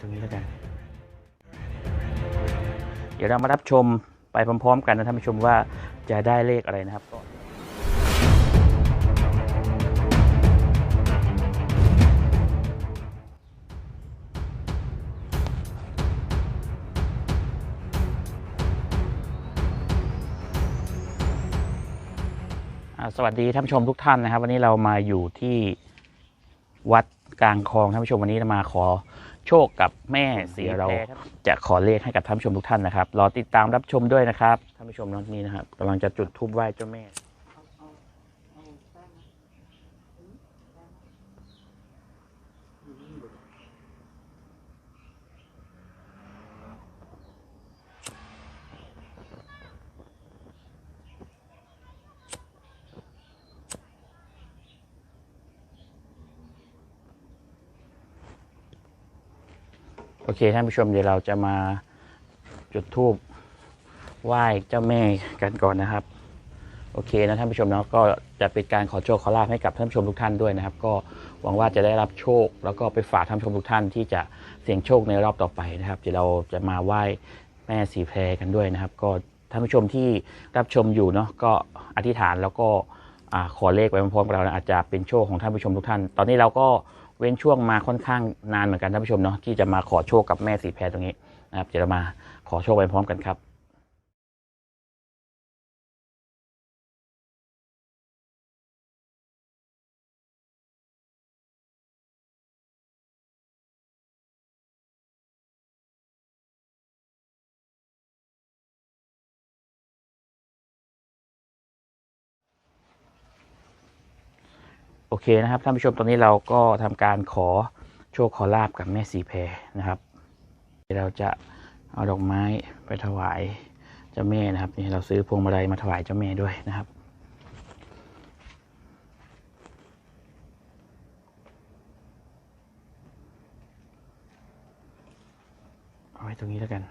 ตรงนี้แล้วกัน เดี๋ยวเรามารับชมไปพร้อมๆ กันนะท่านผู้ชมว่าจะได้เลขอะไรนะครับสวัสดีท่านผู้ชมทุกท่านนะครับ วันนี้เรามาอยู่ที่วัดกลางคลองท่านผู้ชมวันนี้มาขอ โชคกับแม่สีเรา จะขอเลขให้กับท่านผู้ชมทุกท่านนะครับ รอติดตามรับชมด้วยนะครับท่านผู้ชมน้องนี่นะครับกำลังจะจุดธูปไหว้เจ้าแม่ โอเคท่านผู้ชมเดี๋ยวเราจะมาจุดธูปไหว้เจ้าแม่กันก่อนนะครับ โอเคนะท่านผู้ชมเนาะก็จะเป็นการขอโชคขอลาภให้กับท่านผู้ชมทุกท่านด้วยนะครับ ก็หวังว่าจะได้รับโชค แล้วก็ไปฝากท่านผู้ชมทุกท่านที่จะเสี่ยงโชคในรอบต่อไปนะครับเดี๋ยวเราจะมาไหว้แม่สีแพรกันด้วยนะครับ ก็ท่านผู้ชมที่รับชมอยู่เนาะก็อธิษฐานแล้วก็อขอเลขไว้พร้อมๆกับเรานะอาจจะเป็นโชคของท่านผู้ชมทุกท่าน ตอนนี้เราก็ เว้นช่วงมาค่อนข้างนานเหมือนกันท่านผู้ชมเนาะที่จะมาขอโชคกับแม่สีแพรตรงนี้นะครับเดี๋ยวเรามาขอโชคไปพร้อมกันครับ เคนะครับท่านผู้ชมตอนนี้เราก็ทำการขอโชคขอลาบกับแม่สีแพรนะครับเดี๋ยวเราจะเอาดอกไม้ไปถวายเจ้าแม่นะครับนี่เราซื้อพวงมาลัยมาถวายเจ้าแม่ด้วยนะครับเอาไว้ตรงนี้แล้วกัน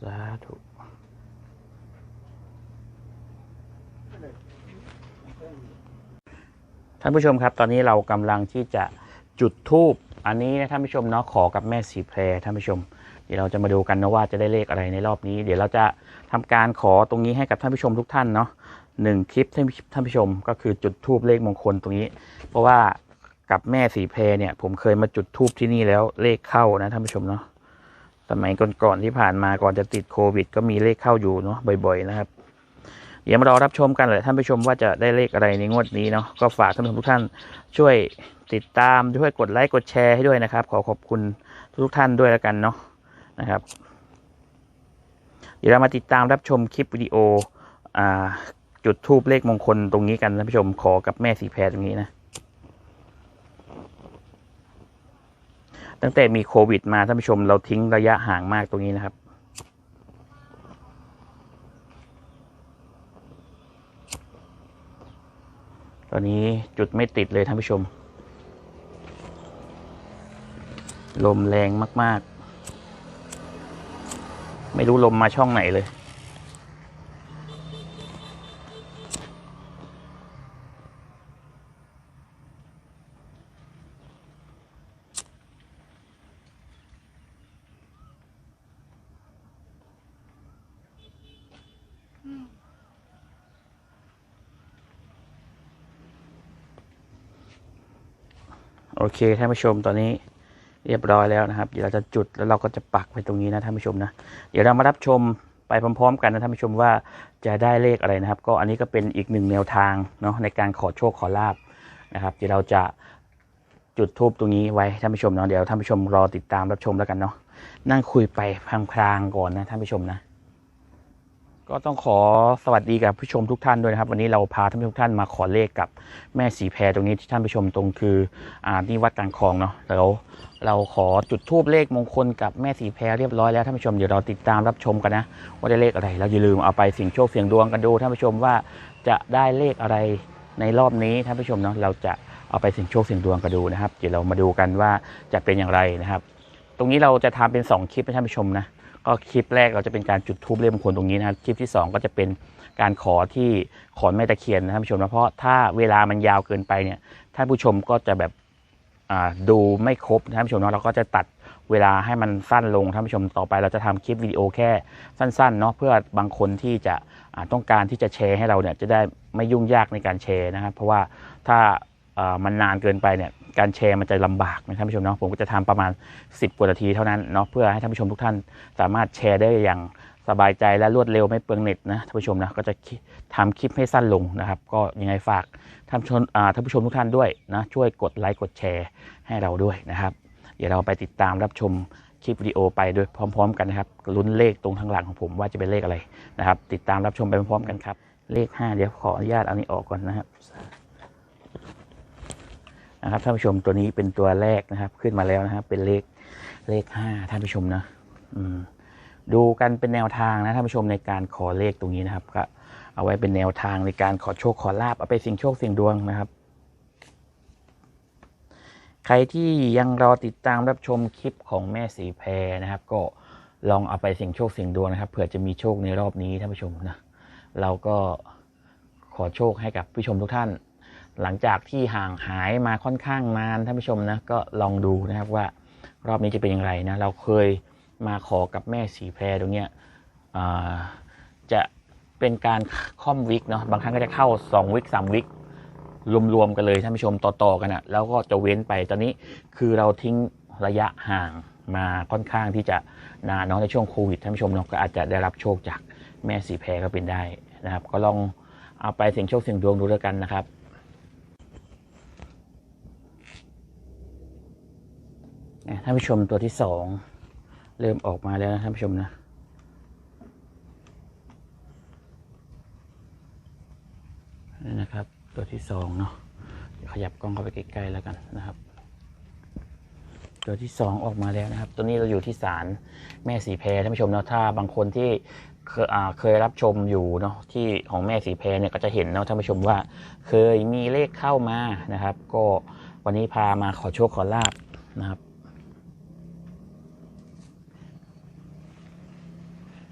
สาธุ ท่านผู้ชมครับ ตอนนี้เรากำลังที่จะจุดธูปอันนี้นะท่านผู้ชมเนาะขอกับแม่สีแพรท่านผู้ชม เดี๋ยวเราจะมาดูกันนะว่าจะได้เลขอะไรในรอบนี้ เดี๋ยวเราจะทำการขอตรงนี้ให้กับท่านผู้ชมทุกท่านเนาะหนึ่งคลิปท่านท่านผู้ชมก็คือจุดธูปเลขมงคลตรงนี้ เพราะว่ากับแม่สีแพรเนี่ย ผมเคยมาจุดธูปที่นี่แล้วเลขเข้านะท่านผู้ชมเนาะสมัยก่อนๆที่ผ่านมาก่อนจะติดโควิด ก็มีเลขเข้าอยู่เนาะบ่อย ๆ นะครับ เดี๋ยวมารอรับชมกันเลยท่านผู้ชมว่าจะได้เลขอะไรในงวดนี้เนาะก็ฝากท่านผู้ชมทุกท่านช่วยติดตามช่วยกดไลค์กดแชร์ให้ด้วยนะครับ ขอขอบคุณทุกท่านด้วยแล้วกันเนาะนะครับ เดี๋ยวเรามาติดตามรับชมคลิปวิดีโอจุดทูบเลขมงคลตรงนี้กันท่านผู้ชมขอกับแม่สีแพรตรงนี้นะตั้งแต่มีโควิดมาท่านผู้ชมเราทิ้งระยะห่างมากตรงนี้นะครับ อนนี้จุดไม่ติดเลยท่านผู้ชม ลมแรงมาก ๆ ไม่รู้ลมมาช่องไหนเลย โอเคท่านผู้ชมตอนนี้เรียบร้อยแล้วนะครับ เดี๋ยวเราจะจุดแล้วเราก็จะปักไว้ตรงนี้นะท่านผู้ชมนะ เดี๋ยวเรามารับชมไปพร้อม ๆ กันนะท่านผู้ชมว่าจะได้เลขอะไรนะครับ ก็อันนี้ก็เป็นอีกหนึ่งแนวทางเนาะในการขอโชคขอลาบนะครับ เดี๋ยวเราจะจุดทูบตรงนี้ไว้ท่านผู้ชมเนาะเดี๋ยวท่านผู้ชมรอติดตามรับชมแล้วกันเนาะนั่งคุยไปพลางๆก่อนนะท่านผู้ชมนะ ก็ต้องขอสวัสดีกับผู้ชมทุกท่านด้วยนะครับ วันนี้เราพาท่านผู้ชมทุกท่านมาขอเลขกับแม่สีแพรตรงนี้ที่ท่านผู้ชมตรงคืออ่าที่วัดกลางคลองเนาะแล้วเราขอจุดทูบเลขมงคลกับแม่สีแพรเรียบร้อยแล้วท่านผู้ชมเดี๋ยวเราติดตามรับชมกันนะว่าได้เลขอะไร เราอย่าลืมเอาไปเสี่ยงโชคเสี่ยงดวงกันดูท่านผู้ชมว่าจะได้เลขอะไรในรอบนี้ท่านผู้ชมเนาะเราจะเอาไปเสี่ยงโชคเสี่ยงดวงกันดูนะครับ เดี๋ยวเรามาดูกันว่าจะเป็นอย่างไรนะครับ ตรงนี้เราจะทำเป็นสองคลิปให้ท่านผู้ชมนะ ก็คลิปแรกเราจะเป็นการจุดทูบเลขมงคลตรงนี้นะครับคลิปที่ 2 ก็จะเป็นการขอที่ขอนแม่ตะเคียนนะท่านผู้ชมนะเพราะถ้าเวลามันยาวเกินไปเนี่ยท่านผู้ชมก็จะแบบดูไม่ครบท่านผู้ชมเนาะเราก็จะตัดเวลาให้มันสั้นลงท่านผู้ชมต่อไปเราจะทำคลิปวิดีโอแค่สั้นๆเนาะเพื่อบางคนที่จะต้องการที่จะแชร์ให้เราเนี่ยจะได้ไม่ยุ่งยากในการแชร์นะครับเพราะว่าถ้า มันนานเกินไปเนี่ยการแชร์มันจะลำบากนะท่านผู้ชมเนาะผมก็จะทำประมาณ 10 กว่านาทีเท่านั้นเนาะเพื่อให้ท่านผู้ชมทุกท่านสามารถแชร์ได้อย่างสบายใจและรวดเร็วไม่เปลืองเน็ตนะท่านผู้ชมนะก็จะทำคลิปให้สั้นลงนะครับ ก็ยังไงฝากท่านผู้ชมท่านผู้ชมทุกท่านด้วยนะช่วยกดไลค์กดแชร์ให้เราด้วยนะครับ เดี๋ยวเราไปติดตามรับชมคลิปวิดีโอไปด้วยพร้อม ๆ กันนะครับลุ้นเลขตรงข้างหลังของผมว่าจะเป็นเลขอะไรนะครับ ติดตามรับชมไปพร้อมๆกันครับ เลข 5 เดี๋ยวขออนุญาตเอานี้ออกก่อนนะครับ นะครับท่านผู้ชมตัวนี้เป็นตัวแรกนะครับ ขึ้นมาแล้วนะครับ เป็นเลขเลข5ท่านผู้ชมนะอืมดูกันเป็นแนวทางนะท่านผู้ชมในการขอเลขตรงนี้นะครับก็เอาไว้เป็นแนวทางในการขอโชคขอลาบเอาไปสิ่งโชคสิ่งดวงนะครับ ใครที่ยังรอติดตามรับชมคลิปของแม่สีแพรนะครับ ก็ลองเอาไปเสี่ยงโชคเสี่ยงดวงนะครับเผื่อจะมีโชคในรอบนี้ท่านผู้ชมนะเราก็ขอโชคให้กับผู้ชมทุกท่าน หลังจากที่ห่างหายมาค่อนข้างนานท่านผู้ชมนะก็ลองดูนะครับว่ารอบนี้จะเป็นอย่างไรนะเราเคยมาขอกับแม่สีแพรตรงเนี้ยจะเป็นการค่อมวิกเนาะบางครั้งก็จะเข้า 2 วิก 3 วิกรวมๆกันเลยท่านผู้ชมต่อๆกันอะแล้วก็จะเว้นไปตอนนี้คือเราทิ้งระยะห่างมาค่อนข้างที่จะนานเนาะในช่วงโควิดท่านผู้ชมเนาะก็อาจจะได้รับโชคจากแม่สีแพรก็เป็นได้นะครับ ก็ลองเอาไปเสี่ยงโชคเสี่ยงดวงดูแล้วกันนะครับ อะท่านผู้ชมตัวที่สองเริ่มออกมาแล้วนะท่านผู้ชมนะนี่นะครับ ตัวที่สองเนาะขยับกล้องเข้าไปใกล้ๆแล้วกันนะครับ ตัวที่สองออกมาแล้วนะครับ ตัวนี้เราอยู่ที่ศาลแม่สีแพรท่านผู้ชมเนาะถ้าบางคนที่เคยอ่าเคยรับชมอยู่เนาะที่ของแม่สีแพรเนี่ยก็จะเห็นเนาะท่านผู้ชมว่า เคยมีเลขเข้ามานะครับ ก็วันนี้พามาขอโชคขอลาบนะครับ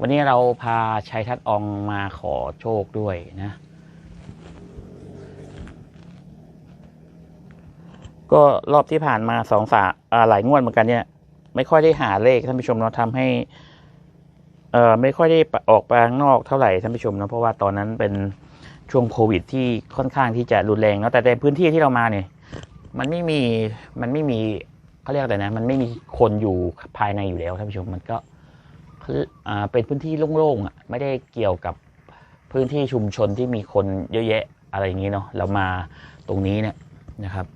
วันนี้เราพาชัยทัศน์อองมาขอโชคด้วยนะ ก็รอบที่ผ่านมาสองสาหลายงวดเหมือนกันเนี่ย ไม่ค่อยได้หาเลขท่านผู้ชมเนาะทำให้เอ่อไม่ค่อยได้ออกไปข้างนอกเท่าไหร่ท่านผู้ชมเนาะเพราะว่าตอนนั้นเป็นช่วงโควิดที่ค่อนข้างที่จะรุนแรงเนาะแต่ในพื้นที่ที่เรามาเนี่ย มันไม่มีมันไม่มีเขาเรียกอะไรนะ มันไม่มีคนอยู่ภายในอยู่แล้วท่านผู้ชมมันก็ เป็นพื้นที่โล่งๆอะไม่ได้เกี่ยวกับพื้นที่ชุมชนที่มีคนเยอะแยะอะไรอย่างนี้เนาะเรามาตรงนี้เนี่ยนะครับ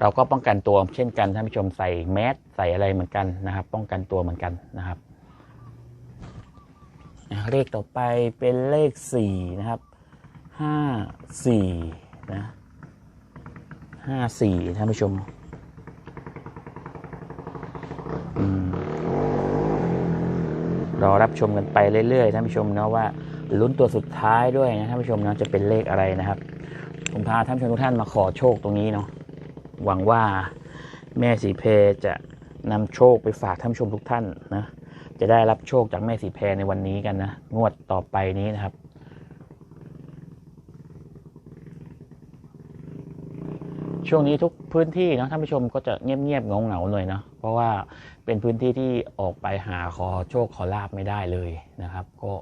เราก็ป้องกันตัวเช่นกันท่านผู้ชมใส่แมสใส่อะไรเหมือนกันนะครับ ป้องกันตัวเหมือนกันนะครับเลขต่อไปเป็นเลขสี่นะครับห้าสี่นะห้าสี่ท่านผู้ชม รอรับชมกันไปเรื่อยๆท่านผู้ชมเนาะว่าลุ้นตัวสุดท้ายด้วยนะท่านผู้ชมเนาะจะเป็นเลขอะไรนะครับผมพาท่านผู้ชมทุกท่านมาขอโชคตรงนี้เนาะหวังว่าแม่สีเพจะนำโชคไปฝากท่านผู้ชมทุกท่านนะจะได้รับโชคจากแม่สีเพในวันนี้กันนะงวดต่อไปนี้นะครับ ช่วงนี้ทุกพื้นที่นะท่านผู้ชมก็จะเงียบๆเงาๆหน่อยเนาะเพราะว่าเป็นพื้นที่ที่ออกไปหาขอโชคขอลาบไม่ได้เลยนะครับ ก็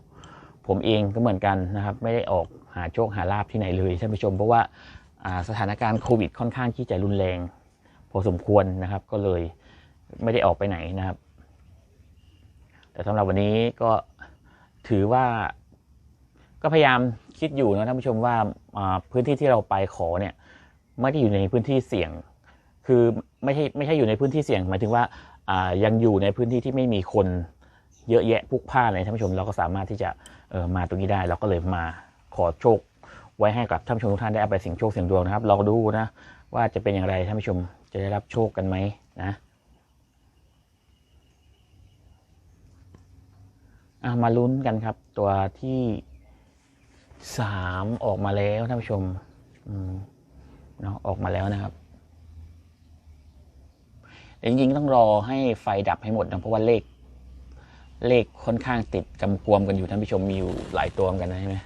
ผมเองก็เหมือนกันนะครับ ไม่ได้ออกหาโชคหาลาบที่ไหนเลยท่านผู้ชม เพราะว่าาสถานการณ์โควิดค่อนข้างที่จะรุนแรง พอสมควรนะครับก็เลยไม่ได้ออกไปไหนนะครับ แต่สำหรับวันนี้ก็ถือว่าก็พยายามคิดอยู่นะท่านผู้ชมว่าอ่าพื้นที่ที่เราไปขอเนี่ย ไม่ได้อยู่ในพื้นที่เสี่ยง คือไม่ใช่ไม่ใช่อยู่ในพื้นที่เสี่ยง หมายถึงว่าอ่ายังอยู่ในพื้นที่ที่ไม่มีคนเยอะแยะพุกพ่านเลยท่านผู้ชมเราก็สามารถที่จะเออมาตรงนี้ได้ เราก็เลยมาขอโชค ไว้ให้กับท่านผู้ชมทุกท่านได้เอาไปเสิ่ยงโชคเสี่ยงดวงนะครับลองดูนะว่าจะเป็นอย่างไรท่านผู้ชมจะได้รับโชคกันไหมนะอะมาลุ้นกันครับ ตัวที่สามออกมาแล้วท่านผู้ชม อืม เนาะออกมาแล้วนะครับแต่จริงๆต้องรอให้ไฟดับให้หมดนะเพราะว่าเลข เลขค่อนข้างติดกำกวมกันอยู่ท่านผู้ชมมีอยู่หลายตัวกันนะใช่ไหม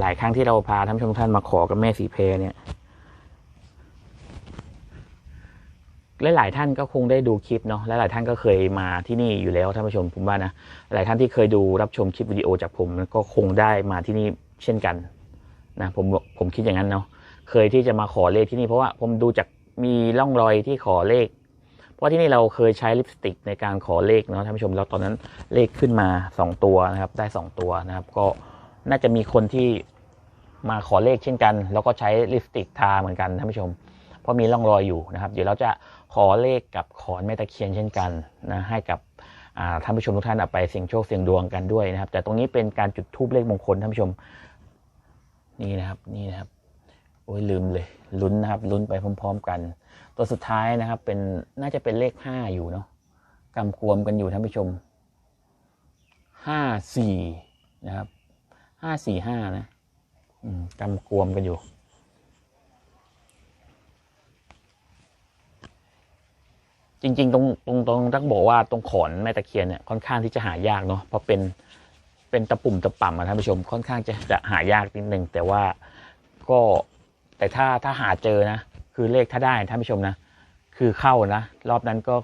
หลายครั้งที่เราพาท่านผู้ชมท่านมาขอกับแม่สีเพเนี่ย หลายๆท่านก็คงได้ดูคลิปเนาะและหลายท่านก็เคยมาที่นี่อยู่แล้วท่านผู้ชมผมว่านะหลายท่านที่เคยดูรับชมคลิปวิดีโอจากผมก็คงได้มาที่นี่เช่นกันนะผมผมคิดอย่างนั้นเนาะเคยที่จะมาขอเลขที่นี่เพราะว่าผมดูจากมีร่องรอยที่ขอเลข เพราะที่นี่เราเคยใช้ลิปสติกในการขอเลขเนาะท่านผู้ชมแล้วตอนนั้นเลขขึ้นมา 2 ตัวนะครับได้ 2 ตัวนะครับ ก็น่าจะมีคนที่มาขอเลขเช่นกัน แล้วก็ใช้ลิปสติกทาเหมือนกันท่านผู้ชม ราะมีร่องรอยอยู่นะครับ เดี๋ยวเราจะขอเลขกับขอนแม่ตะเคียนเช่นกันนะให้กับท่านผู้ชมทุกท่านไปเสี่ยงโชคเสี่ยงดวงกันด้วยนะครับ แต่ตรงนี้เป็นการจุดทูบเลขมงคลท่านผู้ชมนี่นะครับนี่นะครับโอ้ยลืมเลยลุ้นนะครับลุ้นไปพร้อม ๆ กัน ตัวสุดท้ายนะครับเป็นน่าจะเป็นเลขห้าอยู่เนาะกำกวมกันอยู่ท่านผู้ชมห้าสี่นะครับห้าสี่ห้านะกำกวมกันอยู่ จริง ๆ ตรงตรงตรงต้องบอกว่าตรงขอนแม่ตะเคียนเนี่ยค่อนข้างที่จะหายากเนาะเพราะเป็นเป็นตะปุ่มตะป่ำอะท่านผู้ชมค่อนข้างจะจะหายากนิดนึงแต่ว่าก็แต่ถ้าถ้าหาเจอนะ คือเลขถ้าได้ท่านผู้ชมนะ คือเข้านะ รอบนั้นก็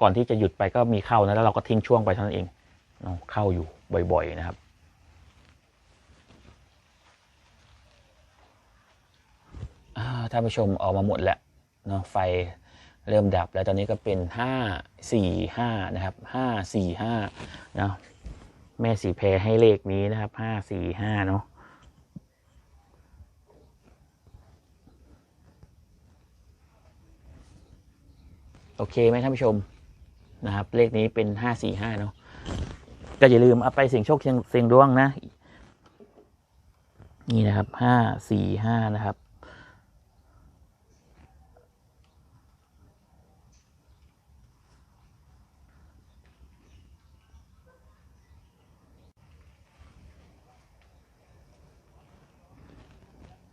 ก่อนที่จะหยุดไปก็มีเข้านะแล้วเราก็ทิ้งช่วงไปเท่านั้นเองเนาะเข้าอยู่บ่อย ๆ นะครับอ่าท่านผู้ชมออกมาหมดแล้วเนาะไฟ เริ่มดับแล้วตอนนี้ก็เป็นห้าสี่ห้านะครับห้าสี่ห้าเนาะแม่สีแพรให้เลขนี้นะครับห้าสี่ห้าเนาะโอเคไหมท่านผู้ชมนะครับ เลขนี้เป็นห้าสี่ห้าเนาะก็อย่าลืมเอาไปเสี่ยงโชคเสี่ยงเสี่ยงดวงนะ นี่นะครับห้าสี่ห้านะครับ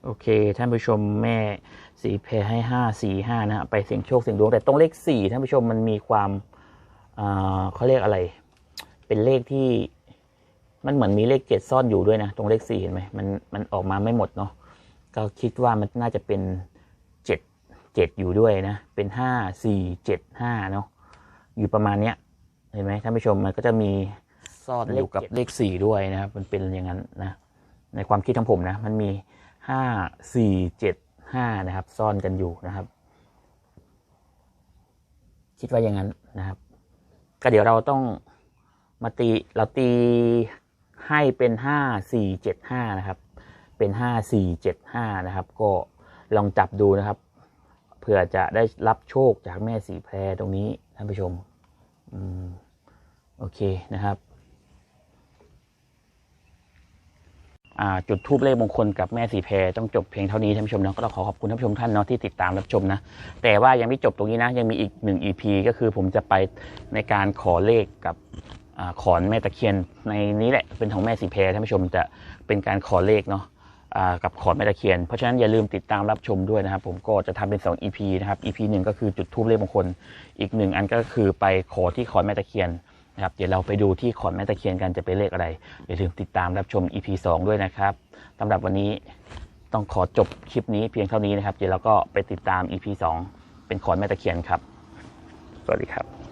โอเค ท่านผู้ชมแม่สีเพให้ห้าสี่ห้านะฮะไปเสี่ยงโชคเสี่ยงดวงแต่ตรงเลขสี่ท่านผู้ชมมันมีความอ่าเขาเรียกอะไร เป็นเลขที่มันเหมือนมีเลขเจ็ดซ่อนอยู่ด้วยนะ ตรงเลขสี่เห็นไหมมันมันออกมาไม่หมดเนาะก็คิดว่ามันน่าจะเป็นเจ็ดเจ็ดอยู่ด้วยนะ เป็นห้าสี่เจ็ดห้าเนาะอยู่ประมาณเนี้ยเห็นไหมท่านผู้ชมมันก็จะมีซ่อนอยู่กับเลขสี่ด้วยนะครับมันเป็นอย่างนั้นนะในความคิดของผมนะ มันมี ห้าสี่เจ็ดห้านะครับ ซ่อนกันอยู่นะครับ คิดว่าอย่างนั้นนะครับ ก็เดี๋ยวเราต้องมาตีเราตีให้เป็นห้าสี่เจ็ดห้านะครับ เป็นห้าสี่เจ็ดห้านะครับ ก็ลองจับดูนะครับ เผื่อจะได้รับโชคจากแม่สีแพรตรงนี้ท่านผู้ชม อืม โอเคนะครับ อ่า จุดทูบเลขมงคลกับแม่สีแพรต้องจบเพียงเท่านี้ท่านผู้ชมเนาะก็ต้องขอขอบคุณท่านผู้ชมท่านเนาะที่ติดตามรับชมนะแต่ว่ายังไม่จบตรงนี้นะยังมีอีกหนึ่ง EP ก็คือผมจะไปในการขอเลขกับอขอนแม่ตะเคียนในนี้แหละเป็นของแม่สีแพรท่านผู้ชมจะเป็นการขอเลขเนาะกับขอนแม่ตะเคียน เพราะฉะนั้นอย่าลืมติดตามรับชมด้วยนะครับ ผมก็จะทำเป็น 2 EP นะครับ EP หนึ่งก็คือจุดทูบเลขมงคล อีกหนึ่งอันก็คือไปขอที่ขอนแม่ตะเคียน นะครับเดี๋ยวเราไปดูที่ขอนแม่ตะเคียนกันจะเป็นเลขอะไรอย่าลืมติดตามรับชม EP 2 ด้วยนะครับสำหรับวันนี้ต้องขอจบคลิปนี้เพียงเท่านี้นะครับ เดี๋ยวเราก็ไปติดตาม EP 2 เป็นขอนแม่ตะเคียนครับ สวัสดีครับ